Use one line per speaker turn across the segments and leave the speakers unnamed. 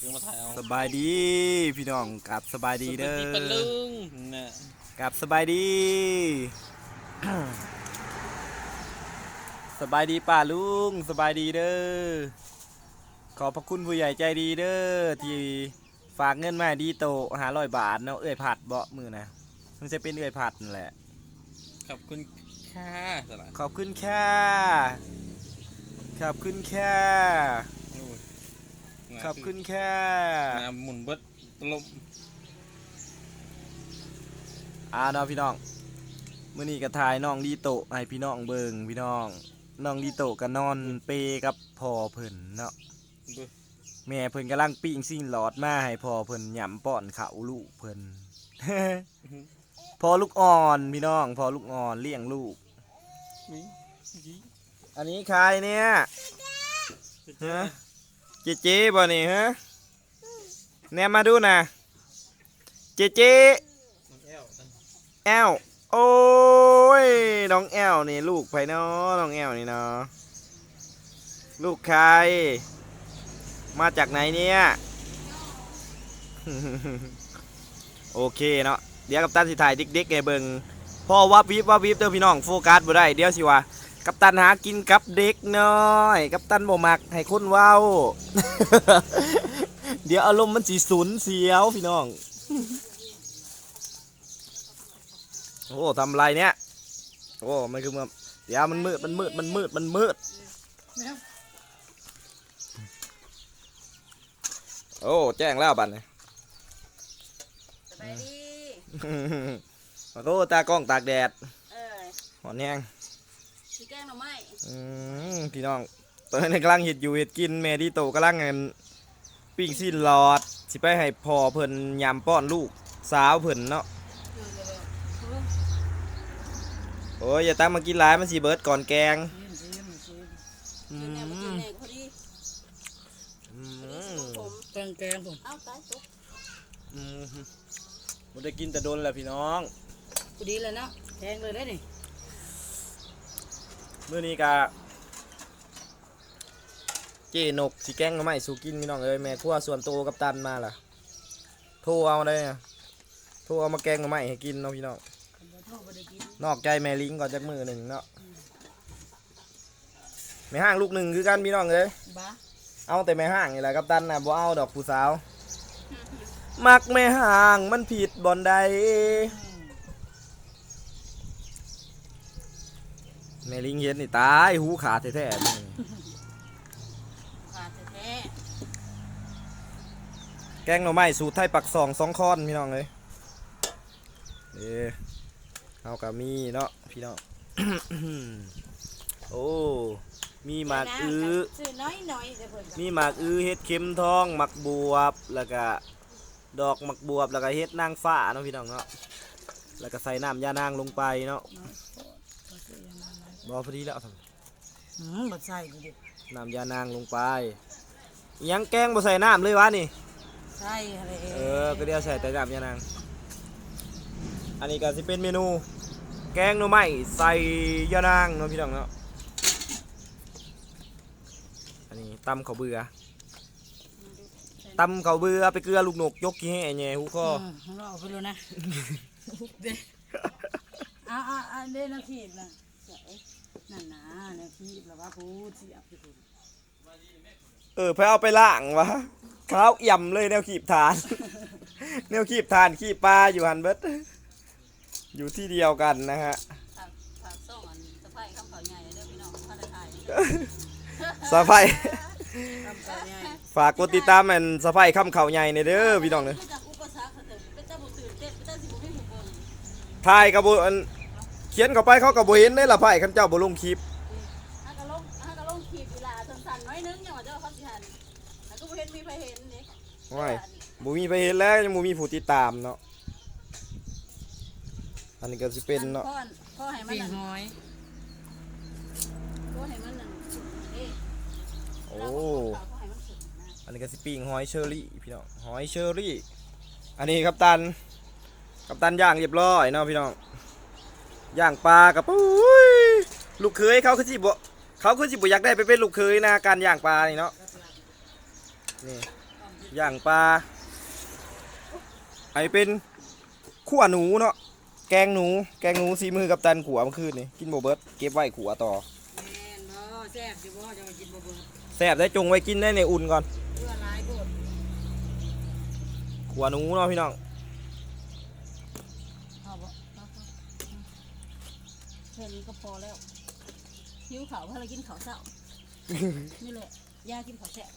ถึงมาถ่ายเอา
สบายดี พี่น้องกลับสบายดีเด้
สุปะลุง
อ
น่ะ
กลับสบายดี สบายดีป้าลุงสบายดีเด้อขอบพระคุณผู้ใหญ่ใจดีเด้อที่ฝากเงินมาให้ดีโตหาร้อยบาทเนาะเอ้อยผัดเบาะมือนะมันจะเป็นเอ้อยผัดนั่นแหละ
ขอบคุณค่ะสละ
ขอบคุณค่ะขอบคุณค่ะ
โอ้ย
ขอบคุณค่ะ
น้ำหมุนเบิดตลบ
อ่าเนาะพี่น้องมื้อนี้ก็ถ่ายน้องดีโตะให้พี่น้องเบิ่งพี่น้องน้องดีโตะก็นอนเปกับพ่อเพิ่นเนาะ
เบิด
แม่เพิ่นกำลังปิ้งซิ่งหลอดมาให้พ่อเพิ่นหย่ำป้อนข้าวลูกเพิ่นพ่อลูกอ่อนพี่น้องพ่อลูกอ่อนเลี้ยงลูก
นี่ยี่
อันนี้ใครเนี่ยฮะ เจเจบ่นี่ฮะแนมมาดูนะเจเจ
น้องแอล
โอ้ยน้องแอลนี่ลูกไผเนาะน้องแอลนี่เนาะลูกใคร มาจากไหนเนี่ย โอเคเนาะเดี๋ยวกัปตันสิถ่ายเด็กๆไงเบิงพ่อว่าวิบว่าวิบเด้อพี่น้องโฟกัสบ่ได้เดี๋ยวสิว่า กัปตันหากินกับเด็กน้อย กัปตันบ่มักให้คนเว้า เดี๋ยวอารมณ์มันสิสุนเสียวพี่น้อง โอ้ทำไรเนี่ย โอ้มันคือมันเดี๋ยวมันมืดมันมืดมันมืดมันมืด โอ้แจ้งแล้วบัดนี้
สบายดี
ขอโทษตากล้องตากแดด
เออ
หอนแห้ง
สี แกงหน่อไม้
อืมพี่น้องตอนนี้กำลังเห็ดอยู่เห็ดกินแม่ดีโตกำลังเงินปิ้งสิ้นหลอด สิไปให้พ่อเพิ่นยำป้อนลูกสาวเพิ่นเนาะโอ้ยอย่าตั้งมากินหลายมันสีเบิร์ดก่อนแกงอื
กินแหนมกิน
ม
แหนมพอดี
อื
พอดี
ม
สุกผม
แกงแกงผม
เอ้าตายตก
อืมมันได้กินแต่โดนแหละพี่น้อง
พอดีเลยเนาะแกงเลยได้นี่
มื้อนี้กะเจนกสิแกงก็ไม่สู้กินพี่น้องเอ้ยแม่ครัวส่วนโตวกับตันมาล่ะโทรเอาได้อะโทรเอามาแกงก็ไม่ให้กินเนาะพี่น้อง
คนบ่โทษบ่ได้กิน
นอกใจแม่ลิงก่อนจากมือหนึ่งเนาะแม่ห้างลูกหนึ่งคือกันพี่น้องเอ้ย
บ้า
เอาแต่แม่ห้างนี่แหละกับตันน่ะบ่เอาดอกผู้สาว มักแม่ห้างมันผิดบ่อนใด แม่ลิงเห็นนี่ตายหูขาดแท้ๆนี่
ขาดแท้
แกงหน่อไม้สูตรไทยปักสองสองคอนพี่น้องเลยเด้เอากับมีเนาะพี่น้อง โอ้ มีหมากอื้อ
ซื้อน้อยน้อยๆเดี๋ยวเพิ่นก็
มีหมากอื้อเฮ็ดเข็มทองหมักบวบแล้วก็ดอกหมักบวบแล้วก็เฮ็ดนางฟ้าเนาะพี่น้องเนาะแล้วก็ใส่น้ำยานางลงไปเนาะ บอพอดีแล้วท
อืมบ่ใส่กูดิำ
น้ำยานางลงไปอิหยังแกงบ่ใส่น้ำเลยวะนี่
ใส่อะไร
เออก็เดี๋ยวใส่แต่น้ำยานาง อันนี้ก็สิเป็นเมนู แกงหน่อไม้ใส่ยานางเนาะพี่น้องเนาะ อันนี้ตำข้าวเบื่อตำข้าวเบื่อไปเกลือลูกนกยกขี้แห่แหน่หูคอ
อืมเราเอาไปเลยนะ เด้อ่าอ่าอ่าเด้นะพี่นะใส่ นั่นนะนะพี่แล้วว่าพูดสิเอาไปพูด
เออไปเอาไปล่างวะข้าวย่ำเลยแนวขีบทาน แนวขีบทานขีบปลาอยู่หันเบิดอยู่ที่เดียวกันนะฮะ
ผักผักส้มอันสะไพร่ข้าวเขาใหญ่เด้อพี่น้องพาราไทย
สะไฟ
ทำไปไง
ฝากกดติดตามแมันสะไฟข้ามเขาใหญ่ในเด้อพี่น้องเด้อ
จากอุปสรรคเขาเถอะเป็นเจ้าบ่ตื่น เต้นเป็นเจ้าสิบ่มีผู้เบิ่ง
ถ่ายกับบุอันเขียนเข้าไปเขากับบุเห็นได้ละไพ่ขันเจ้าบุลงคลิป
ถ้าก็ลงถ้าก็ลงคลิปเวลาสั้นๆน้อยนึงอย่างว่าเจ้าเขาสิหันแล้วก็บ่เห็นมีใครเห็นนี่
ว้ายบุมีไปเห็นแล้วยังบุมีผู้ติดตามเนาะอันนี้ก็สิเป็นเนาะ
พ่อพ่อให้มัน
ปิ้ง
นั่น
หอย
พ่อให้มันนั่นเอ๊ะ
โอ้
เราก็พ่อให้มันสุดนะ
อันนี้ก็สิปิ้งหอยเชอรี่พี่น้องหอยเชอรี่ อันนี้ครับตันกับตันย่างเรียบร้อยเนาะพี่น้อง ย่างปลากับปุ้ยลูกเคยเขาคือสิบ่เขาคือสิบ่อยากได้ไปเป็นลูกเคยนะการย่างปลานี่เนาะนี่ย่างปลาไอเป็นขั่วหนูเนาะแกงหนู แกงหนูสีมือกับตันขัวเมื่อคืนนี่กินโบเบิร์ตเก็บไว้ขัวต่อ
แม่นบ่แซ่บอยู่บ่จะมากินบ่เบิ่ง
แซ่บได้จงไว้กินได้ในอุ่นก่อน
เพื่อหลายโพด
ขัวหนูเนาะพี่น้อง
เอาบ่เอาเอาแค่ นี้ก็พอแล้วหิวเขาวเพราะเรากินข้าวเช้า นี่แหละย่ากินข้าวแซ่บ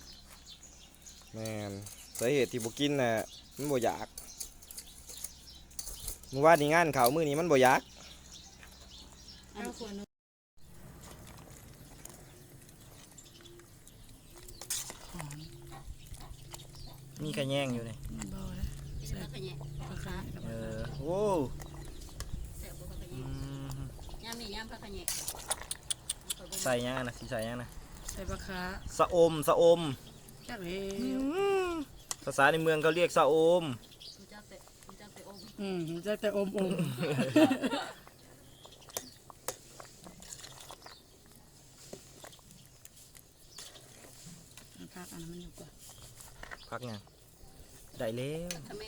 แมนสาเหตุที่บ่กินน่ะมันบ่อยากมื้อวานนี้งานเขาวมื้อนี้มันบ่อยาก
เอาขวดหนึง
มีขะแยงอยู่นี่
บ่นะ
กินผักกระแยะผักขา
เออโอ้
แซ่บบ่ผักกระ
อื
แยะ
ม
ยามนี้ยาม ผักกระแยะ
ใส่ยังอะนะสิใส่ยังนะ
ใส่ปลาคา
สะอมสะอม
จักเฮ้
ภาษาในเมืองเขาเรียกสะอม
มันจะเตะมันจะเตะอม
อืมจักแต่อมอมพักอันนั้นมันอยู่ก่อน
พักยังได้แล้ว
ทำไม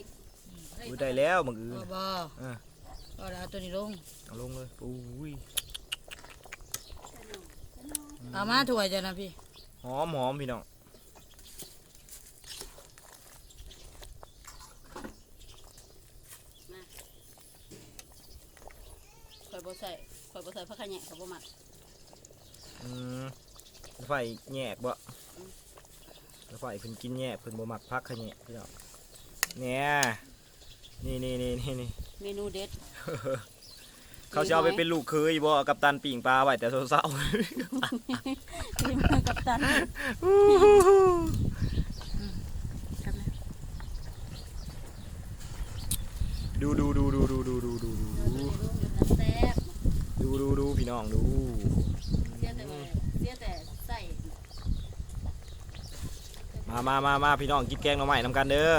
เฮ้ย
อุ้ยได้แล้วมึงอื่น
บ่บ่
เออ
ก็ได้เอาตัวนี้ลง
เอาลงเลยอุ้ย
เอามาถ้วยจ้ะนะพี่
หอมหอมพี่น้อง
ข่อยบ่ใส่ข่อยบ่ใส่ผักกระแยะข่อยบ่มัก
อืมไฟแยกบ่ไฟเพิ่นกินแยกเพิ่นบ่มักพักขะแยะพี่น้องเนี่ยนี่นี่นี่นี่นี่
เมนูเด็ด
เขาจะเอาไปเป็นลูกเคยบ่กับตันปิ่งปลาไว้แต่เศร้า
ทีมอกับตัน
ๆดูดูดูดูดูดูดูดู
เราจะ
ดู
ได้ร่วมอยู่น้ำแซ่บ
ดูดูดูพี่น้องดู
เสียแต่ว่าเสียแต่ใส่
มามามามาพี่น้องกินแกงหน่อไม้นำกันเด้อ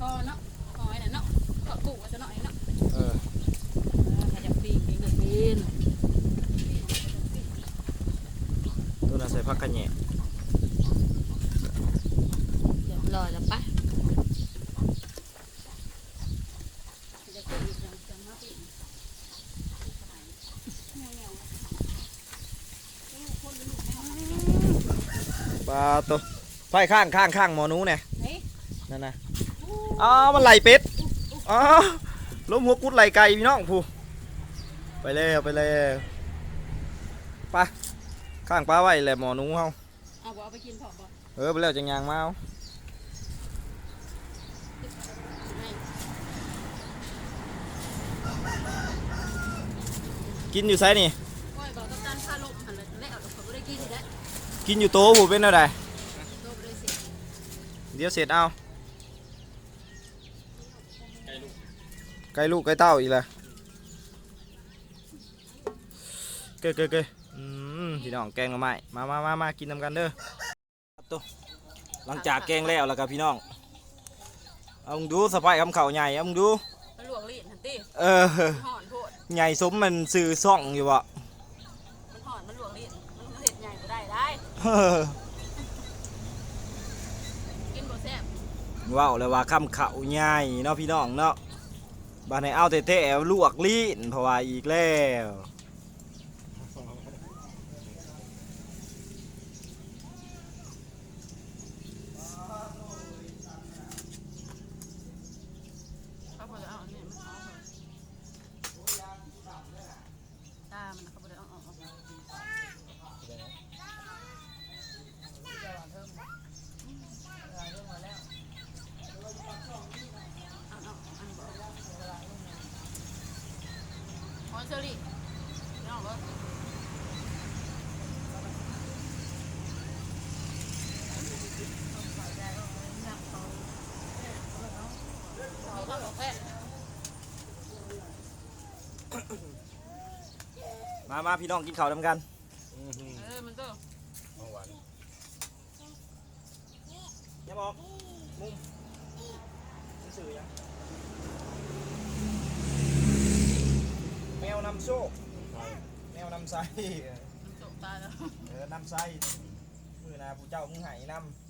พอเนาะหอยน่ะเนาะก็กุ้งไว้ซะหน่อยเนาะ
เออ
ใครจะปีกเองก็กิน
ตัวนั้นใส่ พักขะแยะ
เรียบร้อยแล้วปะจะกินอีกอย่างจังมาปีก
ปลาตัวไฟข้างข้างข้างหมอหนูเนี่ย
เฮ้ย
นั่นนะอ้าวมันไหลเป็ดอ้าวล้มหัวกุดไหลไก่พี่น้องผู้ไปเลยไปเลยไป ข้างปลาไว้แหละหมอหนูเฮา
เอาบ่เอาไปกินพอบ่
เออไปแล้วจังยางมาเอา
ให้
กินอยู่ไสนี่
ก้อยบอกกับตันพาลมหันเลยแล้วเอาเขาบ่ได้กินแล้ว
กินอยู่โต๊ะบุเป็นอะไร
โตบ่ได้เสิ
เดี๋ยวเสร็จเอา
ไก่ลูก
ไก่ลูกไก่เต้าอีกแล้วเกยเกยเกยอืม พี่น้องแกงมาใหม่มามามามากินนำกันเด้อตัวหลังจากแกงแล้วแล้วกับพี่น้องเอามึงดูสะพายคำเข่าใหญ่เอามึงดู
มันลวกลิ้นหั่นติ
เออ
มันห่อนโพด
ใหญ่สมมันซื้อซ่องอยู่บ่
มันห่อนมันลวกลิ้นมันเฮ็ดใหญ่บ่ได้ได้
เออ
กินบ่แซ่บ
ว้าวเลยว่าคำเข่าใหญ่เนาะพี่น้องเนาะบ้านไหนเอาแต่แต่ลวกลิ้นเพราะว่าอีกแล้ว
เขาบ่ได้เอาอันนี้มันเอาเลยตามันน่ะเขาบ่ได้เอาออกเอาเอาเอาอันนี้บ่หอย เชอรี่นี่เอาบ่เอาข้าวบอกแป้
มามาพี่น้องกินข้าวนำกัน
อื้อหือ
เออมันก็
ของหวาน
อย่าบอกมุมสื่อยังแมวนำโชคำไส้
มันจบตายแล้ว
เออนำไส้มือหนาผู้เจ้ามึงใหายนำ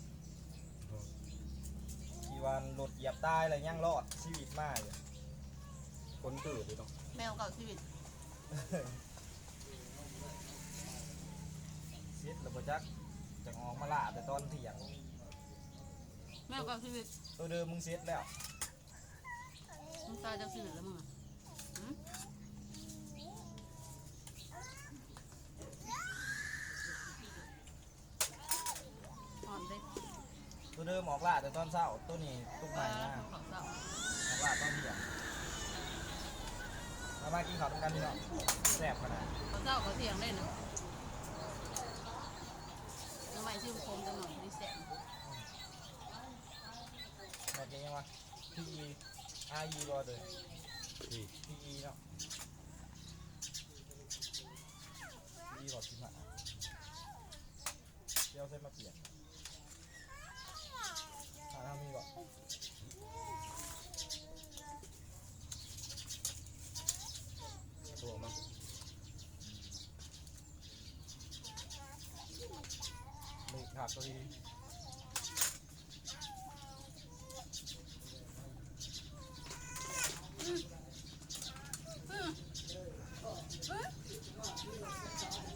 านรถเหยียบตายอะไรยังรอดชีวิตมากเลย
คนตื่นเลยเนาะ
แมวเก่าชีวิต
เซ็ตระเบิดจักจะออกมาล่าแต่ตอนเที่ยง
แมวเก่าชีวิต
ตัวเดิมมึงเซ็ตแล้ว
มึงตายจากชีวิตแล้วมึงอะหืมอ่อนเด็ก
ตัวเดิมออกล่าแต่ตอนเช้าตัวนี้ตุกใหม่มา
ขอ
อกล่าตอนเที่ยงมามากินข้าวด้วยกันพี่น้องแซ่บขนาด
เขาเจ้าเขาเถียงเล่นนะทำไมชื่อคมจังหน่อยดิแสน
แม่เก่งยังวะพี่อายีรอเลย
นี่
พีเนาะพีหลอดสิมาเดี๋ยวใส่มาเปลี่ยนหาทำมีบ่
ตัวมัน
มีขาด ตัวดี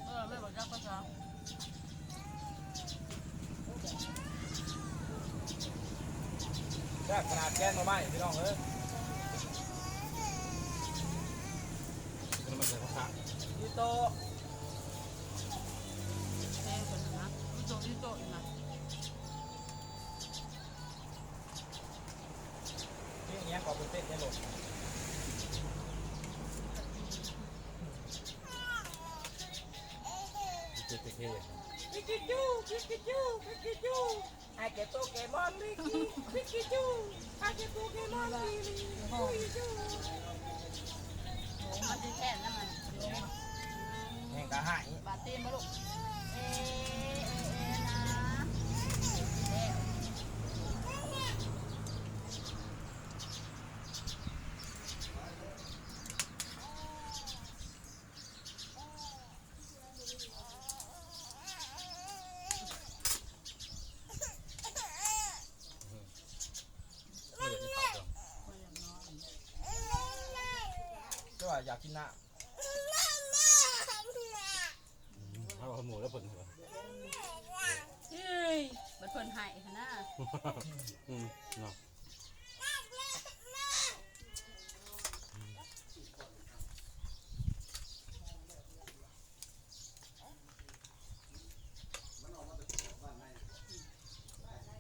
เออไม่บอกจักภาษา
แซ่บขนาดแกนมาไหมพี่น้องเอ้ย
แล้วมันใส่ข้าวขา
อีโต
วิโตวิโตอีกนะ
นี่อย่างเงี้ยขอเป็นเต้นได้หลด
เจ๊เท่
พิกิจูพิกิจูพิกิจูไอเกตโตเกมอนลิกิพิกิจูไอเกตโตเกมอนลิลิพิกิจู
มันจะแค่นั้นมัน
แห่งกะหาย
บาดตีนมาลูกเอเอนะแล้ว
ๆไม่อยากกินข้าวหรอก
ก็ ว่าอยากกินน้
ถ้าเอาหมูแล้วผลเหรอ
เฮ้ยบัดเพิ่นใหายค่ะนะ
อืมเนาะ
บ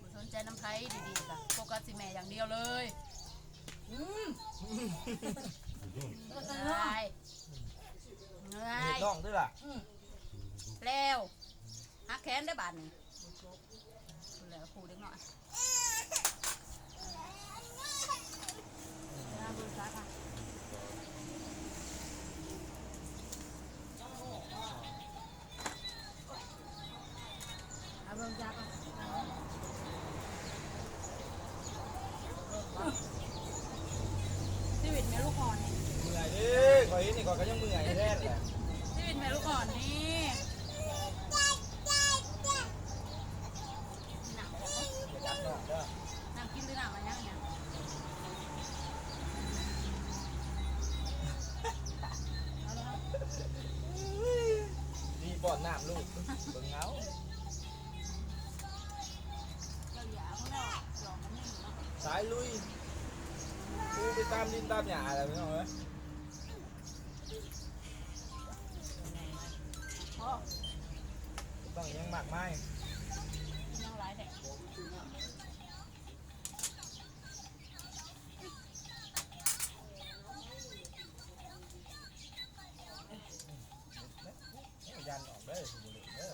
่สนใจน้ำไผ่ดีๆจ้ะโฟกัสสิแม่อย่างเดียวเลย อืม ได้ได้ำ
เห็ดน่องด้วยล่ะ
แล้วหักแขนได้บาดหนึงแล้วครูเด็กหน่อยนะบุญรักค่ะเอาเบิ่งจักอะชีวิตแม่ลูกอ่อนนี่
เมื่อยดิข อยก็ยังเมื่อยแท้เลย
ชีวิตแม่ลูกอ่อนนี่หนังอ
ย่าจับน้องเด้อ
หนังกินหรือหนังอะไรยังเนี่ยเอาละครับ
ดีป้อนน้ำลูกเบิ่งเงา
เราอย่าเขาเนาะลองมันนี่เนาะ
สายลุยกูไปตามดินตามหญ้าอะไรพี่น้องเอ้ย
พ่อ
ต้องยังมากไม้
กินยังไรแต่
ยันออกเด้อสิบุรุษเด้อ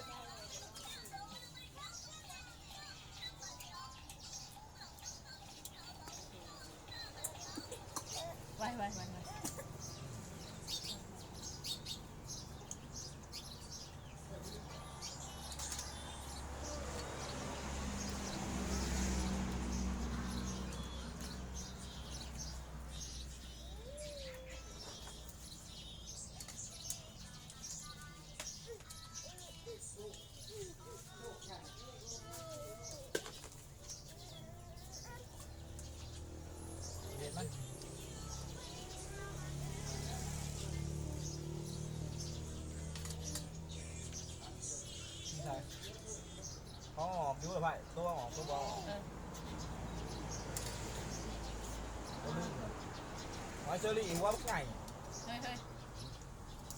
ไว้ไว้ไว้ ไว้
อไปตัวออกตัวบอล
เออ
หอยเชอรี่อีกว่าไง
เฮ้ยเฮ้ย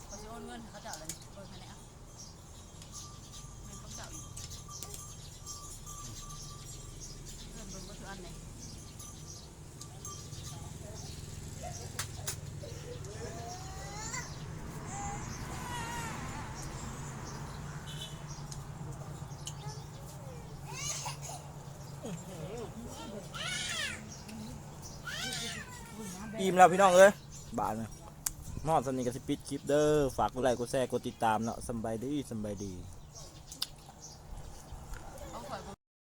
เขาจะโอนเงินให้เขาเจ้าเลยโอนให้ไหนอะเงินเขาเจ้าอีกเงินเบิ่งบ่ทุกอันเลย
อิ่มแล้วพี่น้องเอ้ยบาทนะนอดสนิทกับสปิดคลิปเด้อฝากกดไลค์กดแชร์กดติดตามเนาะสบายดีสบายดี